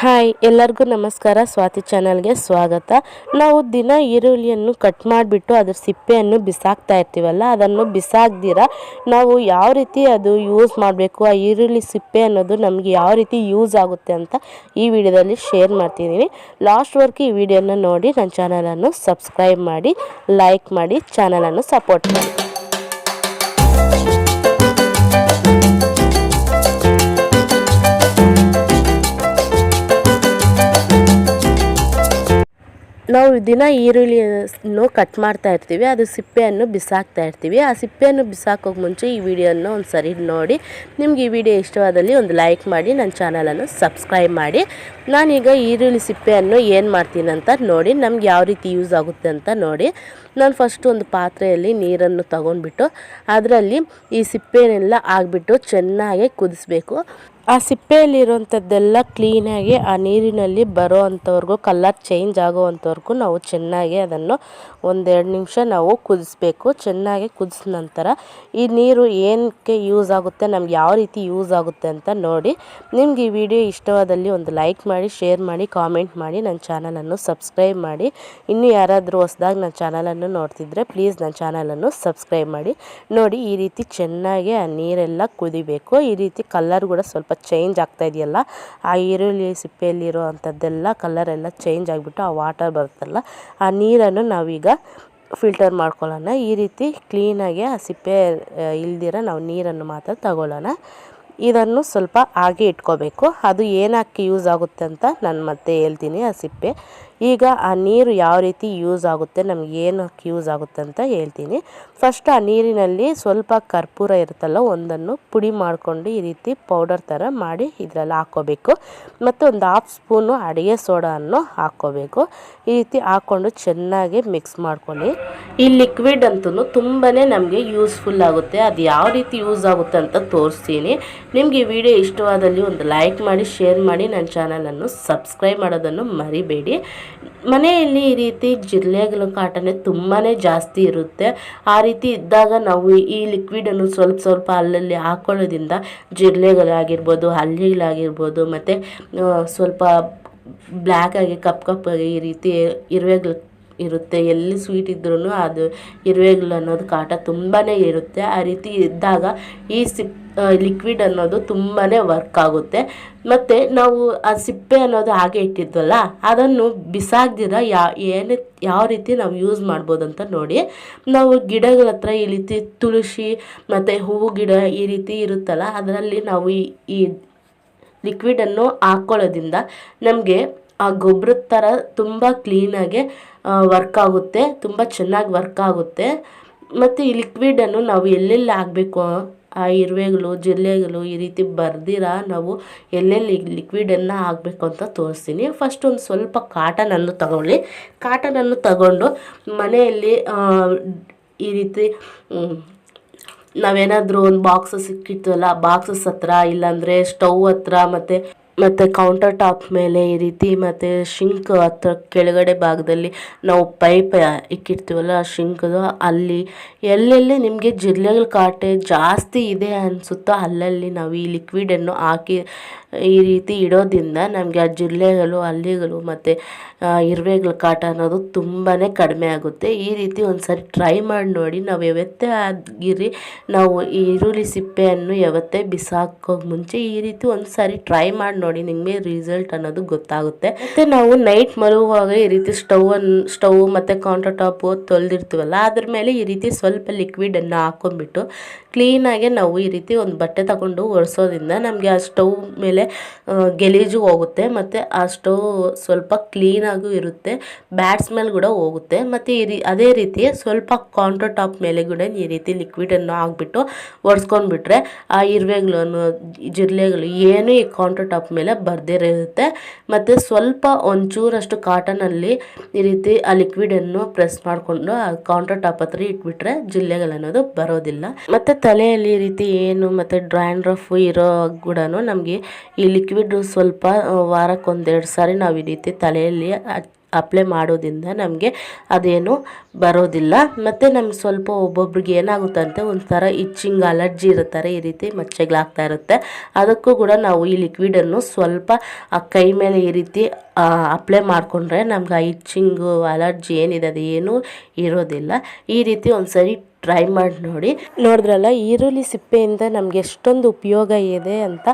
Hi, ಎಲ್ಲರಿಗೂ ನಮಸ್ಕಾರ. ಸ್ವಾತಿ ಚಾನಲ್ಗೆ ಸ್ವಾಗತ. ನಾವು ದಿನ ಈರುಳ್ಳಿಯನ್ನು ಕಟ್ ಮಾಡಿಬಿಟ್ಟು ಅದ್ರ ಸಿಪ್ಪೆಯನ್ನು ಬಿಸಾಕ್ತಾ ಇರ್ತೀವಲ್ಲ, ಅದನ್ನು ಬಿಸಾಕ್ದಿರ? ನಾವು ಯಾವ ರೀತಿ ಅದು ಯೂಸ್ ಮಾಡಬೇಕು, ಆ ಈರುಳ್ಳಿ ಸಿಪ್ಪೆ ಅನ್ನೋದು ನಮಗೆ ಯಾವ ರೀತಿ ಯೂಸ್ ಆಗುತ್ತೆ ಅಂತ ಈ ವಿಡಿಯೋದಲ್ಲಿ ಶೇರ್ ಮಾಡ್ತಿದ್ದೀನಿ. ವರ್ಕ್ ಈ ವಿಡಿಯೋನ ನೋಡಿ, ನನ್ನ ಚಾನಲನ್ನು ಸಬ್ಸ್ಕ್ರೈಬ್ ಮಾಡಿ, ಲೈಕ್ ಮಾಡಿ, ಚಾನಲನ್ನು ಸಪೋರ್ಟ್ ಮಾಡಿ. ನಾವು ದಿನ ಈರುಳ್ಳಿಯನ್ನು ಕಟ್ ಮಾಡ್ತಾ ಇರ್ತೀವಿ, ಅದು ಸಿಪ್ಪೆಯನ್ನು ಬಿಸಾಕ್ತಾ ಇರ್ತೀವಿ. ಆ ಸಿಪ್ಪೆಯನ್ನು ಬಿಸಾಕೋಕೆ ಮುಂಚೆ ಈ ವಿಡಿಯೋನ ಒಂದು ಸರಿ ನೋಡಿ. ನಿಮ್ಗೆ ಈ ವಿಡಿಯೋ ಇಷ್ಟವಾದಲ್ಲಿ ಒಂದು ಲೈಕ್ ಮಾಡಿ ನನ್ನ ಚಾನಲನ್ನು ಸಬ್ಸ್ಕ್ರೈಬ್ ಮಾಡಿ. ನಾನೀಗ ಈರುಳ್ಳಿ ಸಿಪ್ಪೆಯನ್ನು ಏನು ಮಾಡ್ತೀನಿ ಅಂತ ನೋಡಿ, ನಮ್ಗೆ ಯಾವ ರೀತಿ ಯೂಸ್ ಆಗುತ್ತೆ ಅಂತ ನೋಡಿ. ನಾನು ಫಸ್ಟ್ ಒಂದು ಪಾತ್ರೆಯಲ್ಲಿ ನೀರನ್ನು ತಗೊಂಡ್ಬಿಟ್ಟು ಅದರಲ್ಲಿ ಈ ಸಿಪ್ಪೆನೆಲ್ಲ ಆಗಿಬಿಟ್ಟು ಚೆನ್ನಾಗಿ ಕುದಿಸ್ಬೇಕು. ಆ ಸಿಪ್ಪೆಯಲ್ಲಿರುವಂಥದ್ದೆಲ್ಲ ಕ್ಲೀನಾಗಿ ಆ ನೀರಿನಲ್ಲಿ ಬರೋ ಅಂಥವ್ರಿಗೂ ಕಲರ್ ಚೇಂಜ್ ಆಗೋ ಅಂಥವ್ರಿಗೂ ನಾವು ಚೆನ್ನಾಗಿ ಅದನ್ನು ಒಂದೆರಡು ನಿಮಿಷ ನಾವು ಕುದಿಸ್ಬೇಕು. ಚೆನ್ನಾಗಿ ಕುದಿಸಿದ ನಂತರ ಈ ನೀರು ಏನಕ್ಕೆ ಯೂಸ್ ಆಗುತ್ತೆ, ನಮ್ಗೆ ಯಾವ ರೀತಿ ಯೂಸ್ ಆಗುತ್ತೆ ಅಂತ ನೋಡಿ. ನಿಮ್ಗೆ ಈ ವಿಡಿಯೋ ಇಷ್ಟವಾದಲ್ಲಿ ಒಂದು ಲೈಕ್ ಮಾಡಿ ಶೇರ್ ಮಾಡಿ ಕಾಮೆಂಟ್ ಮಾಡಿ, ನನ್ನ ಚಾನಲನ್ನು ಸಬ್ಸ್ಕ್ರೈಬ್ ಮಾಡಿ. ಇನ್ನೂ ಯಾರಾದರೂ ಹೊಸ್ದಾಗಿ ನನ್ನ ಚಾನಲನ್ನು ನೋಡ್ತಿದ್ರೆ ಪ್ಲೀಸ್ ನನ್ನ ಚಾನಲನ್ನು ಸಬ್ಸ್ಕ್ರೈಬ್ ಮಾಡಿ. ನೋಡಿ, ಈ ರೀತಿ ಚೆನ್ನಾಗಿ ಆ ನೀರೆಲ್ಲ ಕುದಿಬೇಕು. ಈ ರೀತಿ ಕಲರ್ ಕೂಡ ಸ್ವಲ್ಪ ಚೇಂಜ್ ಆಗ್ತಾ ಇದೆಯಲ್ಲ, ಆ ಈರುಳ್ಳಿ ಸಿಪ್ಪೆಯಲ್ಲಿರೋ ಅಂಥದ್ದೆಲ್ಲ ಕಲರ್ ಎಲ್ಲ ಚೇಂಜ್ ಆಗಿಬಿಟ್ಟು ಆ ವಾಟರ್ ಬರುತ್ತಲ್ಲ, ಆ ನೀರನ್ನು ನಾವೀಗ ಫಿಲ್ಟರ್ ಮಾಡ್ಕೊಳ್ಳೋಣ. ಈ ರೀತಿ ಕ್ಲೀನಾಗಿ ಆ ಸಿಪ್ಪೆ ಇಲ್ದಿರೋ ನಾವು ನೀರನ್ನು ಮಾತ್ರ ತಗೊಳ್ಳೋಣ. ಇದನ್ನು ಸ್ವಲ್ಪ ಹಾಗೆ ಇಟ್ಕೋಬೇಕು. ಅದು ಏನಕ್ಕೆ ಯೂಸ್ ಆಗುತ್ತೆ ಅಂತ ನಾನು ಮತ್ತೆ ಹೇಳ್ತೀನಿ, ಆ ಸಿಪ್ಪೆ. ಈಗ ಆ ನೀರು ಯಾವ ರೀತಿ ಯೂಸ್ ಆಗುತ್ತೆ, ನಮ್ಗೆ ಏನಕ್ಕೆ ಯೂಸ್ ಆಗುತ್ತೆ ಅಂತ ಹೇಳ್ತೀನಿ. ಫಸ್ಟ್ ಆ ನೀರಿನಲ್ಲಿ ಸ್ವಲ್ಪ ಕರ್ಪೂರ ಇರುತ್ತಲ್ಲ, ಒಂದನ್ನು ಪುಡಿ ಮಾಡಿಕೊಂಡು ಈ ರೀತಿ ಪೌಡರ್ ಥರ ಮಾಡಿ ಇದರಲ್ಲಿ ಹಾಕ್ಕೋಬೇಕು. ಮತ್ತು ಒಂದು ಹಾಫ್ ಸ್ಪೂನು ಅಡುಗೆ ಸೋಡಾವನ್ನು ಹಾಕ್ಕೋಬೇಕು. ಈ ರೀತಿ ಹಾಕ್ಕೊಂಡು ಚೆನ್ನಾಗಿ ಮಿಕ್ಸ್ ಮಾಡ್ಕೊಳ್ಳಿ. ಈ ಲಿಕ್ವಿಡ್ ಅಂತೂ ತುಂಬಾ ನಮಗೆ ಯೂಸ್ಫುಲ್ ಆಗುತ್ತೆ. ಅದು ಯಾವ ರೀತಿ ಯೂಸ್ ಆಗುತ್ತೆ ಅಂತ ತೋರಿಸ್ತೀನಿ. ನಿಮಗೆ ಈ ವಿಡಿಯೋ ಇಷ್ಟವಾದಲ್ಲಿ ಒಂದು ಲೈಕ್ ಮಾಡಿ ಶೇರ್ ಮಾಡಿ, ನನ್ನ ಚಾನಲನ್ನು ಸಬ್ಸ್ಕ್ರೈಬ್ ಮಾಡೋದನ್ನು ಮರಿಬೇಡಿ. ಮನೆಯಲ್ಲಿ ಈ ರೀತಿ ಜಿರಳೆಗಳ ಕಾಟನೆ ತುಂಬಾ ಜಾಸ್ತಿ ಇರುತ್ತೆ. ಆ ರೀತಿ ಇದ್ದಾಗ ನಾವು ಈ ಲಿಕ್ವಿಡನ್ನು ಸ್ವಲ್ಪ ಸ್ವಲ್ಪ ಅಲ್ಲಲ್ಲಿ ಹಾಕೊಳ್ಳೋದ್ರಿಂದ ಜಿರಳೆಗಳಾಗಿರ್ಬೋದು ಹಲ್ಲಿಗಳಾಗಿರ್ಬೋದು ಮತ್ತು ಸ್ವಲ್ಪ ಬ್ಲ್ಯಾಕಾಗಿ ಕಪ್ ಕಪ್ಪಾಗಿ ಈ ರೀತಿ ಇರುವೆಗಳು ಇರುತ್ತೆ. ಎಲ್ಲಿ ಸ್ವೀಟ್ ಇದ್ರೂ ಅದು ಇರುವೆಗಳು ಅನ್ನೋದು ಕಾಟ ತುಂಬಾ ಇರುತ್ತೆ. ಆ ರೀತಿ ಇದ್ದಾಗ ಈ ಸಿಪ್ ಲಿಕ್ವಿಡ್ ಅನ್ನೋದು ತುಂಬಾ ವರ್ಕ್ ಆಗುತ್ತೆ. ಮತ್ತು ನಾವು ಆ ಸಿಪ್ಪೆ ಅನ್ನೋದು ಹಾಗೆ ಇಟ್ಟಿದ್ವಲ್ಲ, ಅದನ್ನು ಬಿಸಾಕ್ದಿರ ಯಾ, ಏನು, ಯಾವ ರೀತಿ ನಾವು ಯೂಸ್ ಮಾಡ್ಬೋದು ಅಂತ ನೋಡಿ. ನಾವು ಗಿಡಗಳ ಹತ್ರ ಈ ರೀತಿ ತುಳಸಿ ಮತ್ತು ಹೂವು ಗಿಡ ಈ ರೀತಿ ಇರುತ್ತಲ್ಲ, ಅದರಲ್ಲಿ ನಾವು ಈ ಈ ಲಿಕ್ವಿಡನ್ನು ಹಾಕ್ಕೊಳ್ಳೋದ್ರಿಂದ ನಮಗೆ ಆ ಗೊಬ್ಬರದ ಥರ ತುಂಬ ಕ್ಲೀನಾಗೆ ವರ್ಕ್ ಆಗುತ್ತೆ, ತುಂಬ ಚೆನ್ನಾಗಿ ವರ್ಕ್ ಆಗುತ್ತೆ. ಮತ್ತು ಈ ಲಿಕ್ವಿಡನ್ನು ನಾವು ಎಲ್ಲೆಲ್ಲಿ ಹಾಕಬೇಕು, ಆ ಇರುವೆಗಳು ಜಿರಳೆಗಳು ಈ ರೀತಿ ಬರ್ದಿರ ನಾವು ಎಲ್ಲೆಲ್ಲಿ ಲಿಕ್ವಿಡನ್ನು ಹಾಕಬೇಕು ಅಂತ ತೋರಿಸ್ತೀನಿ. ಫಸ್ಟ್ ಒಂದು ಸ್ವಲ್ಪ ಕಾಟನನ್ನು ತಗೊಳ್ಳಿ. ಕಾಟನನ್ನು ತಗೊಂಡು ಮನೆಯಲ್ಲಿ ಈ ರೀತಿ ನಾವೇನಾದರೂ ಒಂದು ಬಾಕ್ಸಸ್ ಸಿಕ್ಕಿತ್ತಲ್ಲ ಬಾಕ್ಸಸ್ ಹತ್ರ, ಇಲ್ಲಾಂದರೆ ಸ್ಟವ್ ಹತ್ರ, ಮತ್ತು ಮತ್ತು ಕೌಂಟರ್ ಟಾಪ್ ಮೇಲೆ ಈ ರೀತಿ ಮತ್ತು ಶಿಂಕ್ ಹತ್ರ ಕೆಳಗಡೆ ಭಾಗದಲ್ಲಿ ನಾವು ಪೈಪ್ ಇಕ್ಕಿರ್ತೀವಲ್ಲ ಆ ಶಿಂಕ್ದು ಅಲ್ಲಿ ಎಲ್ಲೆಲ್ಲಿ ನಿಮಗೆ ಜಿರಳೆಗಳ ಕಾಟೆ ಜಾಸ್ತಿ ಇದೆ ಅನಿಸುತ್ತೋ ಅಲ್ಲಲ್ಲಿ ನಾವು ಈ ಲಿಕ್ವಿಡನ್ನು ಹಾಕಿ ಈ ರೀತಿ ಇಡೋದ್ರಿಂದ ನಮಗೆ ಆ ಜಿರಳೆಗಳು ಹಲ್ಲಿಗಳು ಮತ್ತು ಇರುವೆಗಳ ಕಾಟ ಅನ್ನೋದು ತುಂಬಾ ಕಡಿಮೆ ಆಗುತ್ತೆ. ಈ ರೀತಿ ಒಂದು ಸರಿ ಟ್ರೈ ಮಾಡಿ ನೋಡಿ. ನಾವು ಯಾವತ್ತೇ ಆಗಿರಿ ನಾವು ಈರುಳ್ಳಿ ಸಿಪ್ಪೆಯನ್ನು ಯಾವತ್ತೇ ಬಿಸಾಕೋ ಮುಂಚೆ ಈ ರೀತಿ ಒಂದು ಸಾರಿ ಟ್ರೈ ಮಾಡಿ ನೋಡಿ. ನಿಮಗೆ ರಿಸಲ್ಟ್ ಅನ್ನೋದು ಗೊತ್ತಾಗುತ್ತೆ. ಮತ್ತು ನಾವು ನೈಟ್ ಮಲಗುವಾಗ ಈ ರೀತಿ ಸ್ಟವನ್ನು ಸ್ಟವ್ ಮತ್ತು ಕೌಂಟರ್ ಟಾಪು ತೊಳೆದಿರ್ತೀವಲ್ಲ, ಅದ್ರ ಮೇಲೆ ಈ ರೀತಿ ಸ್ವಲ್ಪ ಲಿಕ್ವಿಡನ್ನು ಹಾಕೊಂಡ್ಬಿಟ್ಟು ಕ್ಲೀನಾಗೆ ನಾವು ಈ ರೀತಿ ಒಂದು ಬಟ್ಟೆ ತಗೊಂಡು ಒರೆಸೋದ್ರಿಂದ ನಮಗೆ ಆ ಸ್ಟವ್ ಮೇಲೆ ಗೆಲೀಜು ಹೋಗುತ್ತೆ ಮತ್ತು ಆ ಸ್ಟವ್ ಸ್ವಲ್ಪ ಕ್ಲೀನಾಗೂ ಇರುತ್ತೆ. ಬ್ಯಾಡ್ ಸ್ಮೆಲ್ ಕೂಡ ಹೋಗುತ್ತೆ. ಮತ್ತು ಈ ರೀ, ಅದೇ ರೀತಿ ಸ್ವಲ್ಪ ಕೌಂಟರ್ ಟಾಪ್ ಮೇಲೆ ಕೂಡ ಈ ರೀತಿ ಲಿಕ್ವಿಡನ್ನು ಹಾಕ್ಬಿಟ್ಟು ಒರೆಸ್ಕೊಂಡ್ಬಿಟ್ರೆ ಆ ಇರುವೆಗಳು ಜಿರಳೆಗಳು ಏನು ಈ ಕೌಂಟರ್ ಟಾಪ್ ಮೇಲೆ ಬರ್ದಿರುತ್ತೆ ಮತ್ತು ಸ್ವಲ್ಪ ಒಂಚೂರಷ್ಟು ಕಾಟನಲ್ಲಿ ಈ ರೀತಿ ಆ ಲಿಕ್ವಿಡನ್ನು ಪ್ರೆಸ್ ಮಾಡಿಕೊಂಡು ಆ ಕೌಂಟರ್ ಟಾಪ್ ಹತ್ರ ಇಟ್ಬಿಟ್ರೆ ಜಿಲ್ಲೆಗಳನ್ನೋದು ಬರೋದಿಲ್ಲ. ಮತ್ತು ತಲೆಯಲ್ಲಿ ಈ ರೀತಿ ಏನು ಮತ್ತು ಡ್ರ್ಯಾಂಡ್ರಫ್ ಇರೋ ಕೂಡ ನಮಗೆ ಈ ಲಿಕ್ವಿಡ್ ಸ್ವಲ್ಪ ವಾರಕ್ಕೊಂದೆರಡು ಸಾರಿ ನಾವು ಈ ರೀತಿ ತಲೆಯಲ್ಲಿ ಅಪ್ಲೈ ಮಾಡೋದ್ರಿಂದ ನಮಗೆ ಅದೇನು ಬರೋದಿಲ್ಲ. ಮತ್ತು ನಮ್ಗೆ ಸ್ವಲ್ಪ ಒಬ್ಬೊಬ್ರಿಗೆ ಏನಾಗುತ್ತಂತೆ ಒಂಥರ ಇಚ್ಚಿಂಗ್ ಅಲರ್ಜಿ ಇರುತ್ತಾರೆ ಈ ರೀತಿ ಮಚ್ಚೆಗಳಾಗ್ತಾ ಇರುತ್ತೆ. ಅದಕ್ಕೂ ಕೂಡ ನಾವು ಈ ಲಿಕ್ವಿಡನ್ನು ಸ್ವಲ್ಪ, ಆ, ಕೈ ಮೇಲೆ ಈ ರೀತಿ ಅಪ್ಲೈ ಮಾಡಿಕೊಂಡ್ರೆ ನಮ್ಗೆ ಆ ಇಚ್ಚಿಂಗು ಅಲರ್ಜಿ ಏನಿದೆ ಅದು ಏನೂ ಇರೋದಿಲ್ಲ. ಈ ರೀತಿ ಒಂದ್ಸರಿ ಟ್ರೈ ಮಾಡಿ ನೋಡಿ. ನೋಡಿದ್ರಲ್ಲ, ಈರುಳ್ಳಿ ಸಿಪ್ಪೆಯಿಂದ ನಮಗೆ ಎಷ್ಟೊಂದು ಉಪಯೋಗ ಇದೆ ಅಂತ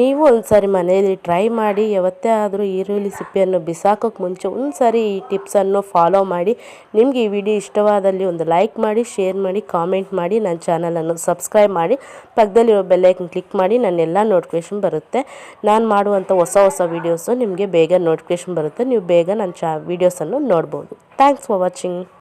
ನೀವು ಒಂದ್ಸರಿ ಮನೆಯಲ್ಲಿ ಟ್ರೈ ಮಾಡಿ, ಯಾವತ್ತೇ ಆದರೂ ಈರುಳ್ಳಿ ಸಿಪ್ಪೆಯನ್ನು ಬಿಸಾಕೋಕ್ಕೆ ಮುಂಚೆ ಒಂದು ಸಾರಿ ಈ ಟಿಪ್ಸನ್ನು ಫಾಲೋ ಮಾಡಿ. ನಿಮಗೆ ಈ ವಿಡಿಯೋ ಇಷ್ಟವಾದಲ್ಲಿ ಒಂದು ಲೈಕ್ ಮಾಡಿ ಶೇರ್ ಮಾಡಿ ಕಾಮೆಂಟ್ ಮಾಡಿ, ನನ್ನ ಚಾನಲನ್ನು ಸಬ್ಸ್ಕ್ರೈಬ್ ಮಾಡಿ. ಪಕ್ಕದಲ್ಲಿರೋ ಬೆಲ್ಲೈಕನ್ ಕ್ಲಿಕ್ ಮಾಡಿ, ನನ್ನ ಎಲ್ಲ ನೋಟಿಫಿಕೇಶನ್ ಬರುತ್ತೆ. ನಾನು ಮಾಡುವಂಥ ಹೊಸ ಹೊಸ ವೀಡಿಯೋಸು ನಿಮಗೆ ಬೇಗ ನೋಟಿಫಿಕೇಶನ್ ಬರುತ್ತೆ. ನೀವು ಬೇಗ ನನ್ನ ಚಾ ವೀಡಿಯೋಸನ್ನು ನೋಡ್ಬೋದು. Thanks for watching